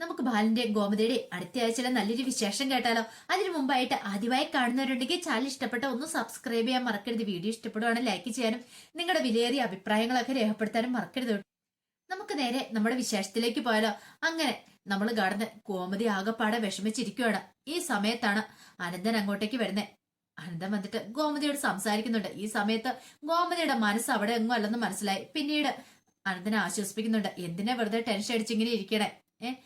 നമുക്ക് ബാലിന്റെ ഗോമതിയുടെ അടുത്ത ആഴ്ചയിലെ നല്ലൊരു വിശേഷം കേട്ടാലോ? അതിനു മുമ്പായിട്ട് ആദ്യമായി കാണുന്നവരുണ്ടെങ്കിൽ ചാനൽ ഇഷ്ടപ്പെട്ട ഒന്ന് സബ്സ്ക്രൈബ് ചെയ്യാൻ മറക്കരുത്. വീഡിയോ ഇഷ്ടപ്പെടുവാണെങ്കിൽ ലൈക്ക് ചെയ്യാനും നിങ്ങളുടെ വിലയേറിയ അഭിപ്രായങ്ങളൊക്കെ രേഖപ്പെടുത്താനും മറക്കരുത് നമുക്ക് നേരെ നമ്മുടെ വിശേഷത്തിലേക്ക് പോയാലോ? അങ്ങനെ നമ്മൾ കാണുന്ന ഗോമതി ആകെപ്പാടെ വിഷമിച്ചിരിക്കുകയാണ് ഈ സമയത്താണ് അനന്തൻ അങ്ങോട്ടേക്ക് വരുന്നത് അനന്തൻ വന്നിട്ട് ഗോമതിയോട് സംസാരിക്കുന്നുണ്ട്. ഈ സമയത്ത് ഗോമതിയുടെ മനസ്സ് അവിടെ എങ്ങും അല്ലെന്ന് മനസ്സിലായി. പിന്നീട് അനന്തനെ ആശ്വസിപ്പിക്കുന്നുണ്ട്. എന്തിനാ വെറുതെ ടെൻഷൻ അടിച്ചിങ്ങനെ ഇരിക്കണേ? ഏഹ്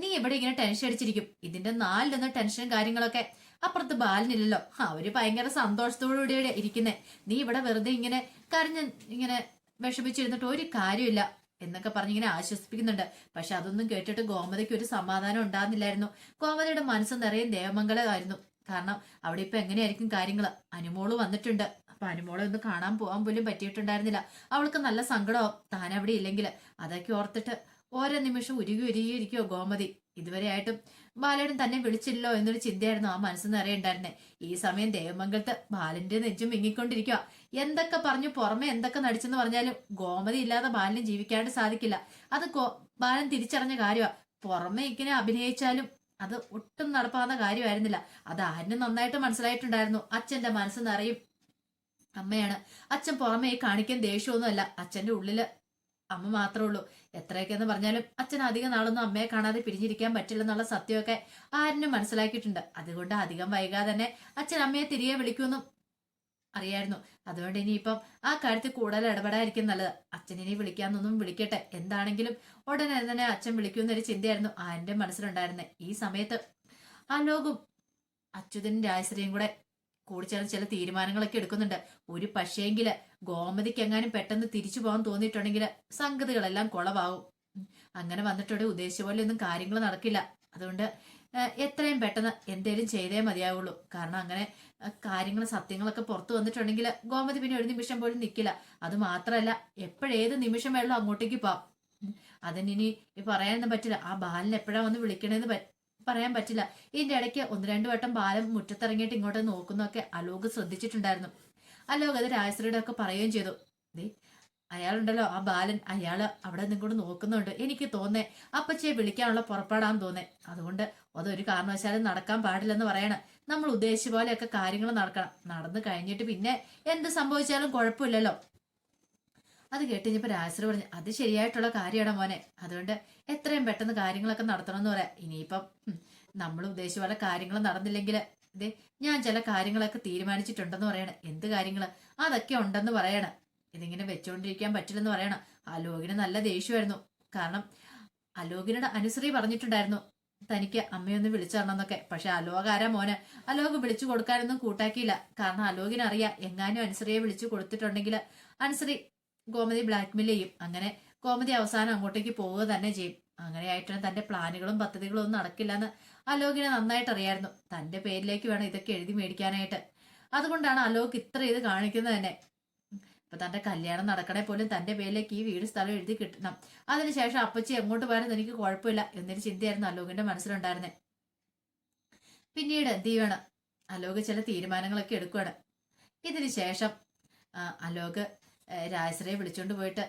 നീ ഇവിടെ ഇങ്ങനെ ടെൻഷൻ അടിച്ചിരിക്കും. ഇതിന്റെ നാലിലൊന്ന് ടെൻഷനും കാര്യങ്ങളൊക്കെ. അപ്പുറത്ത് ബാലനില്ലല്ലോ. അവർ ഭയങ്കര സന്തോഷത്തോടുകൂടിയാണ് ഇരിക്കുന്നേ. നീ ഇവിടെ വെറുതെ ഇങ്ങനെ കരഞ്ഞ് ഇങ്ങനെ വിഷമിച്ചിരുന്നിട്ട് ഒരു കാര്യമില്ല എന്നൊക്കെ പറഞ്ഞ് ഇങ്ങനെ ആശ്വസിപ്പിക്കുന്നുണ്ട്. പക്ഷെ അതൊന്നും കേട്ടിട്ട് ഗോമതയ്ക്ക് ഒരു സമാധാനം ഉണ്ടാകുന്നില്ലായിരുന്നു. ഗോമതയുടെ മനസ്സ് നിറയെ ദേവമംഗലമായിരുന്നു കാരണം അവിടെ ഇപ്പൊ എങ്ങനെയായിരിക്കും കാര്യങ്ങൾ അനുമോൾ വന്നിട്ടുണ്ട്. അപ്പൊ അനുമോളെ ഒന്ന് കാണാൻ പോകാൻ പോലും പറ്റിയിട്ടുണ്ടായിരുന്നില്ല. അവൾക്ക് നല്ല സങ്കടമാവും താൻ അവിടെ ഇല്ലെങ്കിൽ അതൊക്കെ ഓർത്തിട്ട് ഓരോ നിമിഷം ഉരുകി ഉരുകിയിരിക്കുവോ ഗോമതി. ഇതുവരെ ആയിട്ടും ബാലേടൻ തന്നെ വിളിച്ചില്ലോ എന്നൊരു ചിന്തയായിരുന്നു ആ മനസ്സ് നിറയുണ്ടായിരുന്നേ ഈ സമയം ദേവമംഗലത്ത് ബാലന്റെ നെഞ്ചും വിങ്ങിക്കൊണ്ടിരിക്കുക എന്തൊക്കെ പറഞ്ഞു പുറമെ എന്തൊക്കെ നടിച്ചെന്ന് പറഞ്ഞാലും ഗോമതി ഇല്ലാതെ ബാലന് ജീവിക്കാണ്ട് സാധിക്കില്ല. അത് ബാലൻ തിരിച്ചറിഞ്ഞ കാര്യമാണ് പുറമെ ഇങ്ങനെ അഭിനയിച്ചാലും അത് ഒട്ടും നടപ്പാകുന്ന കാര്യമായിരുന്നില്ല. അത് ആരും നന്നായിട്ട് മനസ്സിലായിട്ടുണ്ടായിരുന്നു. അച്ഛന്റെ മനസ്സ് നിറയും അമ്മയാണ്. അച്ഛൻ പുറമേ കാണിക്കാൻ ദേഷ്യമൊന്നുമല്ല. അച്ഛന്റെ ഉള്ളിൽ അമ്മ മാത്രമേ ഉള്ളൂ. എത്രയൊക്കെയെന്ന് പറഞ്ഞാലും അച്ഛൻ അധികം നാളൊന്നും അമ്മയെ കാണാതെ പിരിഞ്ഞിരിക്കാൻ പറ്റില്ലെന്നുള്ള സത്യമൊക്കെ ആരിനും മനസ്സിലാക്കിയിട്ടുണ്ട്. അതുകൊണ്ട് അധികം വൈകാതെ തന്നെ അച്ഛൻ അമ്മയെ തിരികെ വിളിക്കുമെന്നും അറിയായിരുന്നു. അതുകൊണ്ട് ഇനിയിപ്പം ആ കാര്യത്തിൽ കൂടുതൽ ഇടപെടാതിരിക്കും നല്ലത്. അച്ഛൻ ഇനി വിളിക്കാന്നൊന്നും വിളിക്കട്ടെ. എന്താണെങ്കിലും ഉടനെ തന്നെ അച്ഛൻ വിളിക്കുമെന്നൊരു ചിന്തയായിരുന്നു ആന്റെ മനസ്സിലുണ്ടായിരുന്നത് ഈ സമയത്ത് ആ ലോകം അച്യുതനും രാജശ്രീയും കൂടെ കൂടി ചേർന്ന് ചില തീരുമാനങ്ങളൊക്കെ എടുക്കുന്നുണ്ട്. ഒരു പക്ഷേങ്കിൽ ഗോമതിക്ക് എങ്ങാനും പെട്ടെന്ന് തിരിച്ചു പോകാൻ തോന്നിയിട്ടുണ്ടെങ്കിൽ സംഗതികളെല്ലാം കുളവാകും അങ്ങനെ വന്നിട്ടോടെ ഉദ്ദേശിച്ച പോലെ ഒന്നും കാര്യങ്ങൾ നടക്കില്ല. അതുകൊണ്ട് എത്രയും പെട്ടെന്ന് എന്തേലും ചെയ്തേ മതിയാവുള്ളൂ. കാരണം അങ്ങനെ കാര്യങ്ങൾ സത്യങ്ങളൊക്കെ പുറത്തു വന്നിട്ടുണ്ടെങ്കിൽ ഗോമതി പിന്നെ ഒരു നിമിഷം പോലും നിൽക്കില്ല അത് മാത്രമല്ല എപ്പോഴേത് നിമിഷം വേണമല്ലോ അങ്ങോട്ടേക്ക് പോവാം. അതിനി പറയാനൊന്നും പറ്റില്ല. ആ ബാലിന് എപ്പോഴാ വന്ന് വിളിക്കണേന്ന് പറയാൻ പറ്റില്ല. ഇതിന്റെ ഇടയ്ക്ക് ഒന്ന് രണ്ടു വട്ടം ബാലം മുറ്റത്തിറങ്ങിയിട്ട് ഇങ്ങോട്ട് നോക്കുന്നൊക്കെ അലോക് ശ്രദ്ധിച്ചിട്ടുണ്ടായിരുന്നു. അലോക് അത് രാജശ്രീയുടെ ഒക്കെ പറയുകയും ചെയ്തു. അയാളുണ്ടല്ലോ ആ ബാലൻ. അയാൾ അവിടെ നിങ്ങോട്ട് നോക്കുന്നുണ്ട്. എനിക്ക് തോന്നേ അപ്പച്ചയെ വിളിക്കാനുള്ള പുറപ്പെടാൻ തോന്നേ. അതുകൊണ്ട് അതൊരു കാരണവശാലും നടക്കാൻ പാടില്ലെന്ന് പറയണം. നമ്മൾ ഉദ്ദേശിച്ച പോലെയൊക്കെ കാര്യങ്ങൾ നടക്കണം. നടന്നു കഴിഞ്ഞിട്ട് പിന്നെ എന്ത് സംഭവിച്ചാലും കുഴപ്പമില്ലല്ലോ. അത് കേട്ട് കഴിഞ്ഞപ്പോ രാജശ്രീ പറഞ്ഞു അത് ശരിയായിട്ടുള്ള കാര്യമാണ് മോനെ. അതുകൊണ്ട് എത്രയും പെട്ടെന്ന് കാര്യങ്ങളൊക്കെ നടത്തണം എന്ന് പറയാം. ഇനിയിപ്പം നമ്മൾ ഉദ്ദേശിച്ച പോലെ കാര്യങ്ങൾ നടന്നില്ലെങ്കിൽ ഇതേ ഞാൻ ചില കാര്യങ്ങളൊക്കെ തീരുമാനിച്ചിട്ടുണ്ടെന്ന് പറയണം. എന്ത് കാര്യങ്ങൾ അതൊക്കെ ഉണ്ടെന്ന് പറയണം. ഇതിങ്ങനെ വെച്ചുകൊണ്ടിരിക്കാൻ പറ്റില്ലെന്ന് പറയണം. അലോകിന് നല്ല ദേഷ്യമായിരുന്നു. കാരണം അലോകിനോട് അനുശ്രീ പറഞ്ഞിട്ടുണ്ടായിരുന്നു തനിക്ക് അമ്മയൊന്ന് വിളിച്ചു തരണമെന്നൊക്കെ പക്ഷെ അലോക് ആരാ മോന്? അലോക് വിളിച്ചു കൊടുക്കാനൊന്നും കൂട്ടാക്കിയില്ല. കാരണം അലോകിനറിയാം എങ്ങാനും അനുശ്രീയെ വിളിച്ചു കൊടുത്തിട്ടുണ്ടെങ്കിൽ അനുശ്രീ ഗോമതി ബ്ലാക്ക്മെയിൽ ചെയ്യും. അങ്ങനെ ഗോമതി അവസാനം അങ്ങോട്ടേക്ക് പോവുക തന്നെ ചെയ്യും. അങ്ങനെയായിട്ടാണ് തന്റെ പ്ലാനുകളും പദ്ധതികളും ഒന്നും നടക്കില്ല എന്ന് അലോകിനെ നന്നായിട്ട് അറിയായിരുന്നു. തന്റെ പേരിലേക്ക് വേണം ഇതൊക്കെ എഴുതി മേടിക്കാനായിട്ട്. അതുകൊണ്ടാണ് അലോക് ഇത്ര ഇത് കാണിക്കുന്നത് തന്നെ. ഇപ്പൊ തന്റെ കല്യാണം നടക്കണേ പോലും തന്റെ പേരിലേക്ക് ഈ വീട് സ്ഥലം എഴുതി കിട്ടണം. അതിനുശേഷം അപ്പച്ചി എങ്ങോട്ട് പോയാലും എനിക്ക് കുഴപ്പമില്ല എന്നൊരു ചിന്തയായിരുന്നു അലോകിന്റെ മനസ്സിലുണ്ടായിരുന്നത് പിന്നീട് എന്ത് ചെയ്യണം അലോക് ചില തീരുമാനങ്ങളൊക്കെ എടുക്കുകയാണ് ഇതിനുശേഷം അലോക് രാജശ്രീയെ വിളിച്ചോണ്ട് പോയിട്ട്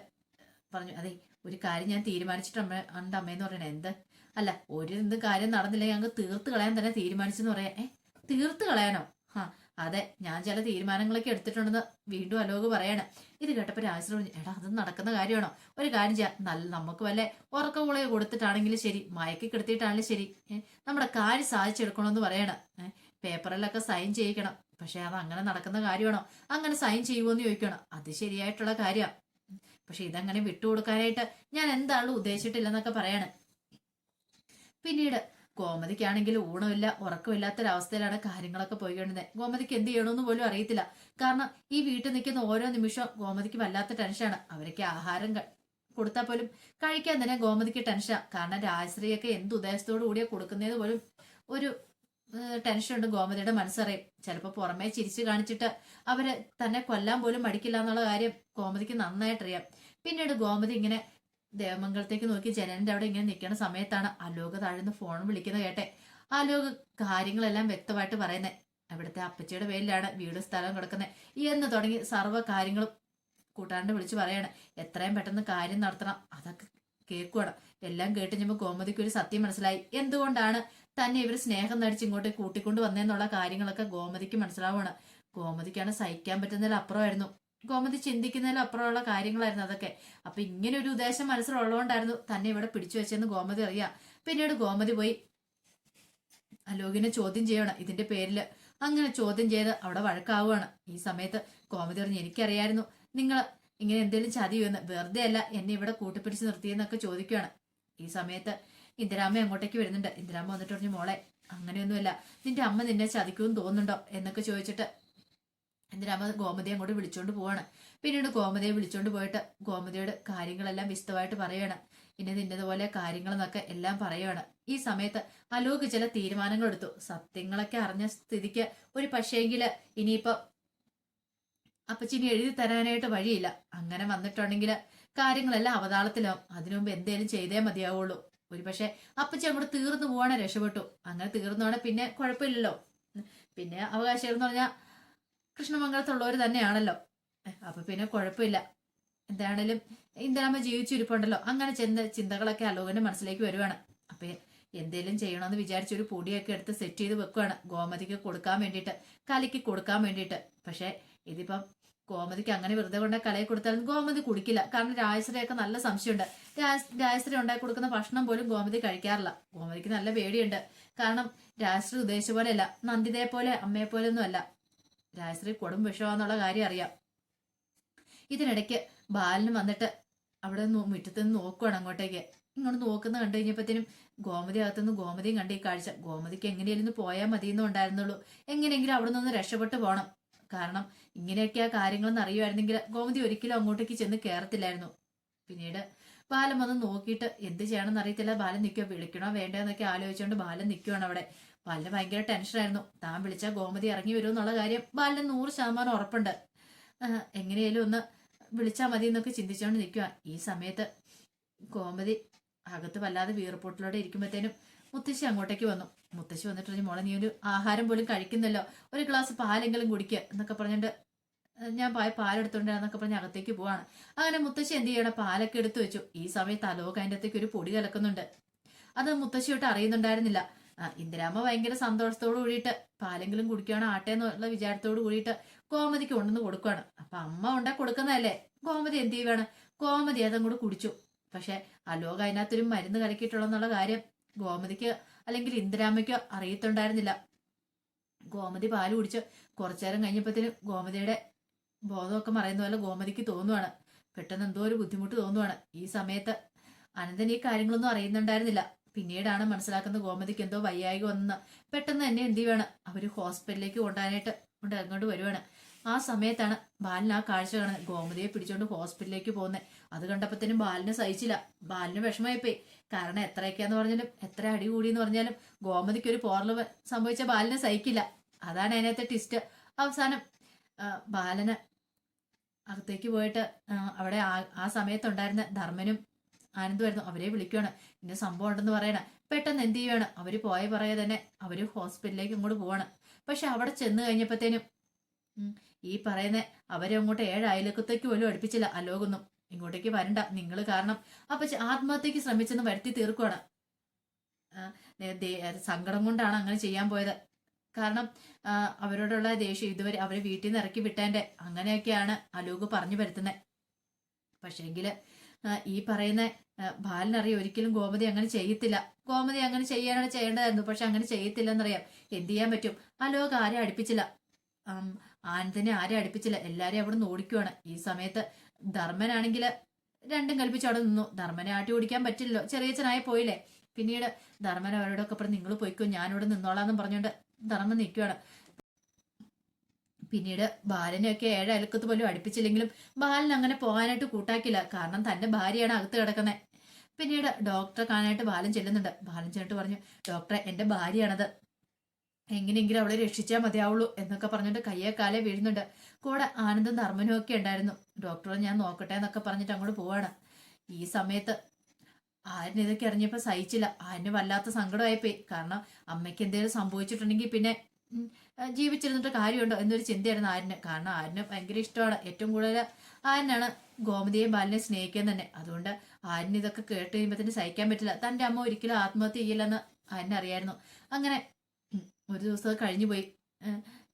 പറഞ്ഞു അതെ ഒരു കാര്യം ഞാൻ തീരുമാനിച്ചിട്ട് അമ്മ ഉണ്ട് അമ്മയെന്ന് പറയണേ എന്ത്? അല്ല ഒരു എന്ത് കാര്യം നടന്നില്ല ഞങ്ങൾക്ക് തീർത്ത് കളയാൻ തന്നെ തീരുമാനിച്ചെന്ന് പറയാം. ഏ തീർത്ത് കളയാനോ? ആ അതെ ഞാൻ ചില തീരുമാനങ്ങളൊക്കെ എടുത്തിട്ടുണ്ടെന്ന് വീണ്ടും അലോക് പറയാണ്. ഇത് കേട്ടപ്പോ രാജശ്രീ പറഞ്ഞു എടാ അത് നടക്കുന്ന കാര്യമാണോ? ഒരു കാര്യം ചെയ്യാം നല്ല നമുക്ക് വല്ല ഉറക്ക ഗുളിക കൊടുത്തിട്ടാണെങ്കിലും ശരി മയക്കി കിടത്തിയിട്ടാണെങ്കിലും ശരി ഏഹ് നമ്മുടെ കാര്യം സാധിച്ചെടുക്കണമെന്ന് പറയണം. പേപ്പറിലൊക്കെ സൈൻ ചെയ്യിക്കണം. പക്ഷെ അത് അങ്ങനെ നടക്കുന്ന കാര്യമാണോ? അങ്ങനെ സൈൻ ചെയ്യുമോന്ന് ചോദിക്കണം. അത് ശരിയായിട്ടുള്ള കാര്യമാണ് പക്ഷെ ഇതങ്ങനെ വിട്ടുകൊടുക്കാനായിട്ട് ഞാൻ എന്താണല്ലോ ഉദ്ദേശിച്ചിട്ടില്ലെന്നൊക്കെ പറയാണ്. പിന്നീട് ഗോമതിക്കാണെങ്കിൽ ഊണമില്ല ഉറക്കമില്ലാത്തൊരവസ്ഥയിലാണ് കാര്യങ്ങളൊക്കെ പോയിക്കൊണ്ടിരുന്നത്. ഗോമതിക്ക് എന്ത് ചെയ്യണമെന്ന് പോലും അറിയത്തില്ല. കാരണം ഈ വീട്ടിൽ നിൽക്കുന്ന ഓരോ നിമിഷവും ഗോമതിക്ക് വല്ലാത്ത ടെൻഷനാണ്. അവരൊക്കെ ആഹാരം കൊടുത്താൽ പോലും കഴിക്കാൻ തന്നെ ഗോമതിക്ക് ടെൻഷനാണ് കാരണം രാജശ്രീയൊക്കെ എന്ത് ഉദ്ദേശത്തോടു കൂടിയാ കൊടുക്കുന്നത് പോലും ഒരു ടെൻഷൻ ഉണ്ട്. ഗോമതിയുടെ മനസ്സറിയും. ചിലപ്പോൾ പുറമേ ചിരിച്ചു കാണിച്ചിട്ട് അവർ തന്നെ കൊല്ലാൻ പോലും മടിക്കില്ല എന്നുള്ള കാര്യം ഗോമതിക്ക് നന്നായിട്ടറിയാം. പിന്നീട് ഗോമതി ഇങ്ങനെ ദേവമംഗലത്തേക്ക് നോക്കി ജനന്റെ അവിടെ ഇങ്ങനെ നിൽക്കുന്ന സമയത്താണ് അലോക് താഴ്ന്ന് ഫോൺ വിളിക്കുന്നത് കേട്ടെ. അലോക് കാര്യങ്ങളെല്ലാം വ്യക്തമായിട്ട് പറയുന്നത് അവിടുത്തെ അപ്പച്ചിയുടെ പേരിലാണ് വീട് സ്ഥലം കിടക്കുന്നത്. എന്ന് തുടങ്ങി സർവ കാര്യങ്ങളും കൂട്ടാണ്ട് വിളിച്ചു പറയാണ്. എത്രയും പെട്ടെന്ന് കാര്യം നടത്തണം. അതൊക്കെ കേൾക്കുവാണ്. എല്ലാം കേട്ട് കഴിഞ്ഞപ്പോൾ ഗോമതിക്ക് ഒരു സത്യം മനസ്സിലായി. എന്തുകൊണ്ടാണ് തന്നെ ഇവർ സ്നേഹം നടിച്ച് ഇങ്ങോട്ട് കൂട്ടിക്കൊണ്ട് വന്നതെന്നുള്ള കാര്യങ്ങളൊക്കെ ഗോമതിക്ക് മനസ്സിലാവുകയാണ് ഗോമതിക്കാണ് സഹിക്കാൻ പറ്റുന്നതിൽ അപ്പുറമായിരുന്നു. ഗോമതി ചിന്തിക്കുന്നതിൽ അപ്പുറമുള്ള കാര്യങ്ങളായിരുന്നു അതൊക്കെ. അപ്പൊ ഇങ്ങനെ ഒരു ഉദ്ദേശം മനസ്സിലുള്ളതുകൊണ്ടായിരുന്നു തന്നെ ഇവിടെ പിടിച്ചു വെച്ചെന്ന് ഗോമതി അറിയാം. പിന്നീട് ഗോമതി പോയി അലോകിനെ ചോദ്യം ചെയ്യണം ഇതിന്റെ പേരിൽ. അങ്ങനെ ചോദ്യം ചെയ്ത് അവിടെ വഴക്കാവുകയാണ് ഈ സമയത്ത് ഗോമതി പറഞ്ഞു എനിക്കറിയായിരുന്നു. നിങ്ങൾ ഇങ്ങനെ എന്തെങ്കിലും ചതിയുമെന്ന് വെറുതെ അല്ല എന്നെ ഇവിടെ കൂട്ടിപ്പിടിച്ച് നിർത്തിയെന്നൊക്കെ ചോദിക്കുകയാണ് ഈ സമയത്ത് ഇന്ദിരാമ്മ അങ്ങോട്ടേക്ക് വരുന്നുണ്ട്. ഇന്ദിരാമ്മ വന്നിട്ട് പറഞ്ഞു മോളെ അങ്ങനെയൊന്നുമല്ല. നിന്റെ അമ്മ നിന്നെ ചതിക്കുമെന്ന് തോന്നുന്നുണ്ടോ? എന്നൊക്കെ ചോദിച്ചിട്ട് ഇന്ദിരാമ്മ ഗോമതിയെ അങ്ങോട്ട് വിളിച്ചോണ്ട് പോവാണ്. പിന്നീട് ഗോമതിയെ വിളിച്ചോണ്ട് പോയിട്ട് ഗോമതിയോട് കാര്യങ്ങളെല്ലാം വിശദമായിട്ട് പറയാണ് ഇനി നിന്നതുപോലെ കാര്യങ്ങളെന്നൊക്കെ എല്ലാം പറയുകയാണ് ഈ സമയത്ത് അലോക് ചില തീരുമാനങ്ങൾ എടുത്തു സത്യങ്ങളൊക്കെ അറിഞ്ഞ സ്ഥിതിക്ക് ഒരു പക്ഷേങ്കിൽ ഇനിയിപ്പോ അപ്പച്ചിനി എഴുതി തരാനായിട്ട് വഴിയില്ല. അങ്ങനെ വന്നിട്ടുണ്ടെങ്കിൽ കാര്യങ്ങളെല്ലാം അവതാളത്തിലാവും. അതിനു മുമ്പ് എന്തേലും ചെയ്തേ മതിയാവുള്ളൂ. ഒരു പക്ഷെ അപ്പച്ചി അങ്ങോട്ട് തീർന്നു പോവാണെ രക്ഷപ്പെട്ടു. അങ്ങനെ തീർന്നോടെ പിന്നെ കുഴപ്പമില്ലല്ലോ. പിന്നെ അവകാശികൾ എന്ന് പറഞ്ഞാൽ കൃഷ്ണമംഗലത്തുള്ളവർ തന്നെയാണല്ലോ. അപ്പൊ പിന്നെ കുഴപ്പമില്ല. എന്താണേലും ഇന്ദിരാമ്മ ജീവിച്ചിരിപ്പുണ്ടല്ലോ. അങ്ങനെ ചിന്ത ചിന്തകളൊക്കെ അലോകന്റെ മനസ്സിലേക്ക് വരുവാണ്. അപ്പൊ എന്തേലും ചെയ്യണമെന്ന് വിചാരിച്ച് ഒരു പൊടിയൊക്കെ എടുത്ത് സെറ്റ് ചെയ്ത് വെക്കുവാണ്. ഗോമതിക്ക് കൊടുക്കാൻ വേണ്ടിയിട്ട് കലയ്ക്ക് കൊടുക്കാൻ വേണ്ടിയിട്ട്. പക്ഷെ ഇതിപ്പം ഗോമതിക്ക് അങ്ങനെ വെറുതെ കൊണ്ട് കലയെ കൊടുത്താലും ഗോമതി കുടിക്കില്ല. കാരണം രാജശ്രീയൊക്കെ നല്ല സംശയമുണ്ട്. രാജശ്രീ ഉണ്ടാക്കി കൊടുക്കുന്ന ഭക്ഷണം പോലും ഗോമതി കഴിക്കാറില്ല. ഗോമതിക്ക് നല്ല പേടിയുണ്ട്. കാരണം രാജശ്രീ ഉദ്ദേശിച്ച പോലെയല്ല. നന്ദിതയെ പോലെ അമ്മയെ പോലെ ഒന്നും അല്ല. രാജശ്രീ കൊടും വിഷമാന്നുള്ള കാര്യം അറിയാം. ഇതിനിടയ്ക്ക് ബാലന് വന്നിട്ട് അവിടെ മുറ്റത്ത് നിന്ന് നോക്കുവാണ് അങ്ങോട്ടേക്ക്. ഇങ്ങോട്ട് നോക്കുന്ന കണ്ടു കഴിഞ്ഞപ്പോഴത്തേനും ഗോമതി അകത്തുനിന്ന് ഗോമതിയും കണ്ട് ഈ കാഴ്ച. ഗോമതിക്ക് എങ്ങനെയായിരുന്നു പോയാൽ മതി എന്നും എങ്ങനെയെങ്കിലും അവിടെ നിന്ന് രക്ഷപ്പെട്ടു പോകണം കാരണം ഇങ്ങനെയൊക്കെ ആ കാര്യങ്ങളെന്ന് അറിയുമായിരുന്നെങ്കിൽ ഗോമതി ഒരിക്കലും അങ്ങോട്ടേക്ക് ചെന്ന് കയറത്തില്ലായിരുന്നു പിന്നീട് ബാലൻ വന്ന് നോക്കിയിട്ട് എന്ത് ചെയ്യണമെന്ന് അറിയത്തില്ല. ബാലൻ നിൽക്കുക വിളിക്കണോ വേണ്ടോ എന്നൊക്കെ ആലോചിച്ചുകൊണ്ട് ബാലൻ നിൽക്കുകയാണ് അവിടെ. ബാലന് ഭയങ്കര ടെൻഷനായിരുന്നു താൻ വിളിച്ചാൽ ഗോമതി ഇറങ്ങി വരും എന്നുള്ള കാര്യം ബാലന് നൂറ് ശതമാനം ഉറപ്പുണ്ട്. എങ്ങനെയാലും ഒന്ന് വിളിച്ചാൽ മതി എന്നൊക്കെ ചിന്തിച്ചുകൊണ്ട് നിൽക്കുക ഈ സമയത്ത് ഗോമതി അകത്ത് വല്ലാതെ വീർപ്പൊട്ടിലൂടെ ഇരിക്കുമ്പോഴത്തേനും മുത്തശ്ശി അങ്ങോട്ടേക്ക് വന്നു. മുത്തശ്ശി വന്നിട്ട് പറഞ്ഞു മോളെ നീ ഒരു ആഹാരം പോലും കഴിക്കുന്നല്ലോ. ഒരു ഗ്ലാസ് പാലെങ്കിലും കുടിക്കുക എന്നൊക്കെ പറഞ്ഞിട്ട് ഞാൻ പായ പാലെടുത്തോണ്ടെന്നൊക്കെ പറഞ്ഞ് അകത്തേക്ക് പോവാണ്. അങ്ങനെ മുത്തശ്ശി എന്ത് ചെയ്യണം? പാലൊക്കെ എടുത്തു വെച്ചു. ഈ സമയത്ത് അലോക അതിന്റെ അകത്തേക്ക് ഒരു പൊടി കലക്കുന്നുണ്ട്. അത് മുത്തശ്ശിയോട്ട് അറിയുന്നുണ്ടായിരുന്നില്ല. ഇന്ദിരാമ്മ ഭയങ്കര സന്തോഷത്തോട് കൂടിയിട്ട് പാലെങ്കിലും കുടിക്കുകയാണ് ആട്ടെ എന്നുള്ള വിചാരത്തോട് കൂടിയിട്ട് കോമതിക്ക് ഉണ്ടെന്ന് കൊടുക്കുകയാണ് അപ്പൊ അമ്മ ഉണ്ടാ കൊടുക്കുന്നതല്ലേ? കോമതി എന്ത് ചെയ്യുവാണ്? അതും അതങ്ങോട്ട് കുടിച്ചു. പക്ഷെ അലോക അതിനകത്തൊരു മരുന്ന് കലക്കിയിട്ടുള്ളെന്നുള്ള കാര്യം ഗോമതിക്ക് അല്ലെങ്കിൽ ഇന്ദിരാമ്മയ്ക്കോ അറിയത്തുണ്ടായിരുന്നില്ല. ഗോമതി പാൽ കുടിച്ച് കുറച്ചേരം കഴിഞ്ഞപ്പോഴത്തേനും ഗോമതിയുടെ ബോധമൊക്കെ മറയുന്ന പോലെ ഗോമതിക്ക് തോന്നുവാണ്. പെട്ടെന്ന് എന്തോ ഒരു ബുദ്ധിമുട്ട് തോന്നുവാണ്. ഈ സമയത്ത് അനന്തൻ ഈ കാര്യങ്ങളൊന്നും അറിയുന്നുണ്ടായിരുന്നില്ല. പിന്നീടാണ് മനസ്സിലാക്കുന്നത് ഗോമതിക്ക് എന്തോ വയ്യായിക വന്നെന്ന്. പെട്ടെന്ന് തന്നെ എന്ത് ചെയ്യുവാണ്? അവർ ഹോസ്പിറ്റലിലേക്ക് കൊണ്ടുപോകാനായിട്ട് കൊണ്ട് അങ്ങോട്ട് വരുവാണ്. ആ സമയത്താണ് ബാലിന് ആ കാഴ്ച കാണുന്നത്. ഗോമതിയെ പിടിച്ചോണ്ട് ഹോസ്പിറ്റലിലേക്ക് പോകുന്നത് അത് കണ്ടപ്പോഴത്തേനും ബാലിന് സഹിച്ചില്ല. ബാലിന് വിഷമമായിപ്പോയി. കാരണം എത്രയൊക്കെയാന്ന് പറഞ്ഞാലും എത്ര അടി കൂടി എന്ന് പറഞ്ഞാലും ഗോമതിക്ക് ഒരു പോറൽ സംഭവിച്ച ബാലിനെ സഹിക്കില്ല. അതാണ് അതിനകത്തെ ട്വിസ്റ്റ് അവസാനം ബാലന് അകത്തേക്ക് പോയിട്ട് അവിടെ ആ സമയത്തുണ്ടായിരുന്ന ധർമ്മനും ആനന്ദമായിരുന്നു അവരെ വിളിക്കുകയാണ് ഇന്ന സംഭവം ഉണ്ടെന്ന് പറയണ. പെട്ടെന്ന് എന്ത് ചെയ്യുകയാണ് അവർ പോയ പറയാതെ തന്നെ അവർ ഹോസ്പിറ്റലിലേക്ക് ഇങ്ങോട്ട് പോവാണ്. പക്ഷെ അവിടെ ചെന്ന് കഴിഞ്ഞപ്പോഴത്തേനും ഈ പറയുന്ന അവരെ അങ്ങോട്ട് ഏഴ് അയലക്കത്തേക്ക് പോലും അടുപ്പിച്ചില്ല. അലോകൊന്നും ഇങ്ങോട്ടേക്ക് വരണ്ട നിങ്ങൾ കാരണം അപ്പൊ ആത്മഹത്യക്ക് ശ്രമിച്ചെന്ന് വരുത്തി തീർക്കുവാണ്. സങ്കടം കൊണ്ടാണ് അങ്ങനെ ചെയ്യാൻ പോയത്. കാരണം അവരോടുള്ള ദേഷ്യം ഇതുവരെ അവരെ വീട്ടിൽ നിന്ന് ഇറക്കി വിട്ടേന്റെ അങ്ങനെയൊക്കെയാണ് അലോക് പറഞ്ഞു വരുത്തുന്നത് പക്ഷേങ്കിൽ ഈ പറയുന്ന ബാലനറിയ ഒരിക്കലും ഗോമതി അങ്ങനെ ചെയ്യത്തില്ല. ഗോമതി അങ്ങനെ ചെയ്യാനാണ് ചെയ്യേണ്ടതായിരുന്നു പക്ഷെ അങ്ങനെ ചെയ്യത്തില്ലെന്നറിയാം. എന്ത് ചെയ്യാൻ പറ്റും? അലോക് ആരെ അടുപ്പിച്ചില്ല. ആനന്ദനെ ആരെ അടുപ്പിച്ചില്ല. എല്ലാരെയും അവിടെ നിന്ന് ഓടിക്കുവാണ്. ഈ സമയത്ത് ധർമ്മനാണെങ്കിൽ രണ്ടും കൽപ്പിച്ച് അവിടെ നിന്നു. ധർമ്മനെ ആട്ടി ഓടിക്കാൻ പറ്റില്ലല്ലോ. ചെറിയച്ചനായി പോയില്ലേ? പിന്നീട് ധർമ്മൻ അവരോടൊക്കെ പറഞ്ഞ് നിങ്ങൾ പോയിക്കോ ഞാനിവിടെ നിന്നോളാന്നും പറഞ്ഞുകൊണ്ട് ധർമ്മം നിൽക്കുവാണ്. പിന്നീട് ബാലനെയൊക്കെ ഏഴ് അലക്കത്ത് പോലും അടുപ്പിച്ചില്ലെങ്കിലും ബാലൻ അങ്ങനെ പോകാനായിട്ട് കൂട്ടാക്കില്ല. കാരണം തന്റെ ഭാര്യയാണ് അകത്ത് കിടക്കുന്നത് പിന്നീട് ഡോക്ടറെ കാണാനായിട്ട് ബാലൻ ചെല്ലുന്നുണ്ട്. ബാലൻ ചെന്നിട്ട് പറഞ്ഞു ഡോക്ടറെ എന്റെ ഭാര്യയാണത്. എങ്ങനെയെങ്കിലും അവളെ രക്ഷിച്ചാൽ മതിയാവുള്ളൂ എന്നൊക്കെ പറഞ്ഞിട്ട് കയ്യെ കാലെ വീഴുന്നുണ്ട്. കൂടെ ആനന്ദും ധർമ്മനും ഒക്കെ ഉണ്ടായിരുന്നു. ഡോക്ടറെ ഞാൻ നോക്കട്ടെ എന്നൊക്കെ പറഞ്ഞിട്ട് അങ്ങോട്ട് പോവാണ്. ഈ സമയത്ത് ആരും ഇതൊക്കെ ഇറങ്ങിയപ്പോൾ സഹിച്ചില്ല. ആരിന് വല്ലാത്ത സങ്കടമായിപ്പോയി. കാരണം അമ്മയ്ക്ക് എന്തെങ്കിലും സംഭവിച്ചിട്ടുണ്ടെങ്കിൽ പിന്നെ ജീവിച്ചിരുന്നിട്ട് കാര്യമുണ്ടോ എന്നൊരു ചിന്തയായിരുന്നു ആരിന്. കാരണം ആരിന് ഭയങ്കര ഇഷ്ടമാണ്. ഏറ്റവും കൂടുതൽ ആരിനാണ് ഗോമതിയെയും ബാലിനെ സ്നേഹിക്കാൻ തന്നെ. അതുകൊണ്ട് ആരിന് ഇതൊക്കെ കേട്ട് തന്നെ സഹിക്കാൻ പറ്റില്ല. തന്റെ അമ്മ ഒരിക്കലും ആത്മഹത്യ ചെയ്യില്ലെന്ന് ആരിനറിയായിരുന്നു അങ്ങനെ ഒരു ദിവസം അത് കഴിഞ്ഞു പോയി.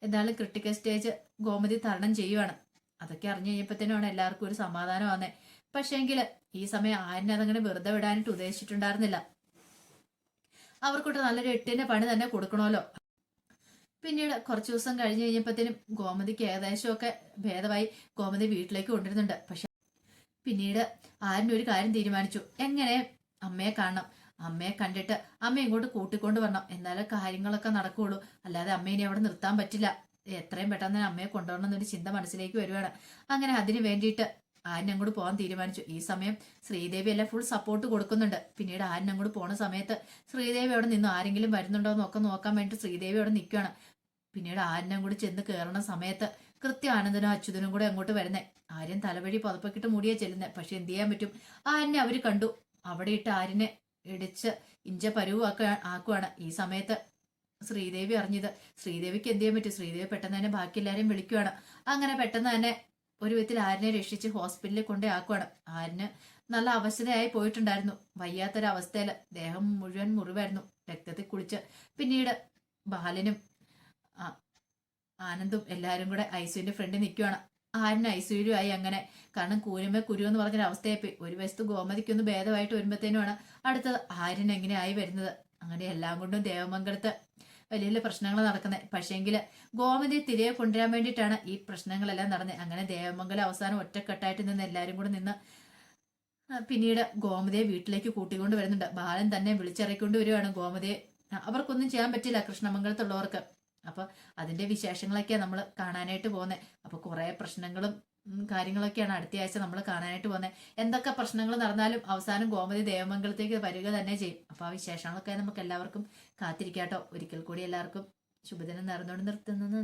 എന്തായാലും ക്രിട്ടിക്കൽ സ്റ്റേജ് ഗോമതി തരണം ചെയ്യുവാണ്. അതൊക്കെ അറിഞ്ഞു കഴിഞ്ഞപ്പോഴത്തേനാണ് എല്ലാവർക്കും ഒരു സമാധാനം വന്നേ. പക്ഷേങ്കിൽ ഈ സമയം ആരിനെ അതങ്ങനെ വെറുതെ വിടാനായിട്ട് ഉദ്ദേശിച്ചിട്ടുണ്ടായിരുന്നില്ല. അവർക്കൊട്ട് നല്ലൊരു എട്ടിന്റെ പണി തന്നെ കൊടുക്കണമല്ലോ. പിന്നീട് കുറച്ച് ദിവസം കഴിഞ്ഞ് കഴിഞ്ഞപ്പോഴത്തേനും ഗോമതിക്ക് ഏകദേശമൊക്കെ ഭേദമായി ഗോമതി വീട്ടിലേക്ക് കൊണ്ടിരുന്നുണ്ട് പക്ഷെ പിന്നീട് ആരിന് ഒരു കാര്യം തീരുമാനിച്ചു. എങ്ങനെ അമ്മയെ കാണണം? അമ്മയെ കണ്ടിട്ട് അമ്മ ഇങ്ങോട്ട് കൂട്ടിക്കൊണ്ട് വരണം. എന്നാലേ കാര്യങ്ങളൊക്കെ നടക്കുകയുള്ളൂ അല്ലാതെ അമ്മേനെ അവിടെ നിർത്താൻ പറ്റില്ല. എത്രയും പെട്ടെന്ന് തന്നെ അമ്മയെ കൊണ്ടുവരണം എന്നൊരു ചിന്ത മനസ്സിലേക്ക് വരുവാണ്. അങ്ങനെ അതിന് വേണ്ടിയിട്ട് ആര്യൻ അങ്ങോട്ട് പോകാൻ തീരുമാനിച്ചു. ഈ സമയം ശ്രീദേവി എല്ലാം ഫുൾ സപ്പോർട്ട് കൊടുക്കുന്നുണ്ട്. പിന്നീട് ആര്യൻ അങ്ങോട്ട് പോണ സമയത്ത് ശ്രീദേവി അവിടെ നിന്ന് ആരെങ്കിലും വരുന്നുണ്ടോ എന്നൊക്കെ നോക്കാൻ വേണ്ടി ശ്രീദേവി അവിടെ നിൽക്കുകയാണ് പിന്നീട് ആര്യനും കൂടി ചെന്ന് കയറുന്ന സമയത്ത് കൃത്യം ആനന്ദനും അച്യുതനും കൂടെ അങ്ങോട്ട് വരുന്നേ. ആര്യൻ തലവഴി പുതപ്പൊക്കിട്ട് മൂടിയേ ചെല്ലുന്നേ. പക്ഷെ എന്ത് ചെയ്യാൻ പറ്റും? ആര്യനെ അവർ കണ്ടു. അവിടെ ഇട്ട് ആര്യനെ ഇടിച്ച് ഇഞ്ച പരുവാക്ക ആക്കുവാണ്. ഈ സമയത്ത് ശ്രീദേവി അറിഞ്ഞത്. ശ്രീദേവിക്ക് എന്ത് ചെയ്യാൻ പറ്റും? ശ്രീദേവി പെട്ടെന്ന് തന്നെ ബാക്കി എല്ലാവരെയും വിളിക്കുവാണ്. അങ്ങനെ പെട്ടെന്ന് തന്നെ ഒരു വിധത്തിൽ ആരിനെ രക്ഷിച്ച് ഹോസ്പിറ്റലിൽ കൊണ്ടേ ആക്കുവാണ്. ആരിന് നല്ല അവശതയായി പോയിട്ടുണ്ടായിരുന്നു. വയ്യാത്തൊരവസ്ഥയിൽ ദേഹം മുഴുവൻ മുറിവായിരുന്നു. രക്തത്തിൽ കുളിച്ച് പിന്നീട് ബാലനും ആനന്ദും എല്ലാവരും കൂടെ ഐസുവിന്റെ ഫ്രണ്ട് നിൽക്കുവാണ് ആരിന് ഐശ്വര്യമായി അങ്ങനെ. കാരണം കൂരുമ കുരു എന്ന് പറഞ്ഞൊരു അവസ്ഥയായി ഒരു വശത്ത് ഗോമതിക്കൊന്ന് ഭേദമായിട്ട് വരുമ്പോഴത്തേനുമാണ് അടുത്തത് ആര്യൻ എങ്ങനെയായി വരുന്നത്. അങ്ങനെ എല്ലാം കൊണ്ടും ദേവമംഗലത്ത് വലിയ വലിയ പ്രശ്നങ്ങൾ നടക്കുന്നത് പക്ഷേങ്കിൽ ഗോമതി തിരികെ കൊണ്ടുവരാൻ വേണ്ടിയിട്ടാണ് ഈ പ്രശ്നങ്ങളെല്ലാം നടന്നത് അങ്ങനെ ദേവമംഗലം അവസാനം ഒറ്റക്കെട്ടായിട്ട് നിന്ന് എല്ലാവരും കൂടെ നിന്ന് പിന്നീട് ഗോമതിയെ വീട്ടിലേക്ക് കൂട്ടിക്കൊണ്ട് വരുന്നുണ്ട്. ബാലൻ തന്നെ വിളിച്ചിറക്കൊണ്ട് വരുവാണ് ഗോമതിയെ. അവർക്കൊന്നും ചെയ്യാൻ പറ്റില്ല കൃഷ്ണമംഗലത്തുള്ളവർക്ക്. അപ്പൊ അതിന്റെ വിശേഷങ്ങളൊക്കെ നമ്മൾ കാണാനായിട്ട് പോകുന്നത് അപ്പൊ കുറെ പ്രശ്നങ്ങളും കാര്യങ്ങളൊക്കെയാണ് അടുത്ത ആഴ്ച നമ്മൾ കാണാനായിട്ട് പോകുന്നത് എന്തൊക്കെ പ്രശ്നങ്ങൾ നടന്നാലും അവസാനം ഗോമതി ദേവമംഗലത്തേക്ക് വരിക തന്നെ ചെയ്യും. അപ്പൊ ആ വിശേഷങ്ങളൊക്കെ നമുക്ക് എല്ലാവർക്കും കാത്തിരിക്കാട്ടോ. ഒരിക്കൽ കൂടി എല്ലാവർക്കും ശുഭദിനം നേർന്നുകൊണ്ട് നിർത്തുന്നത്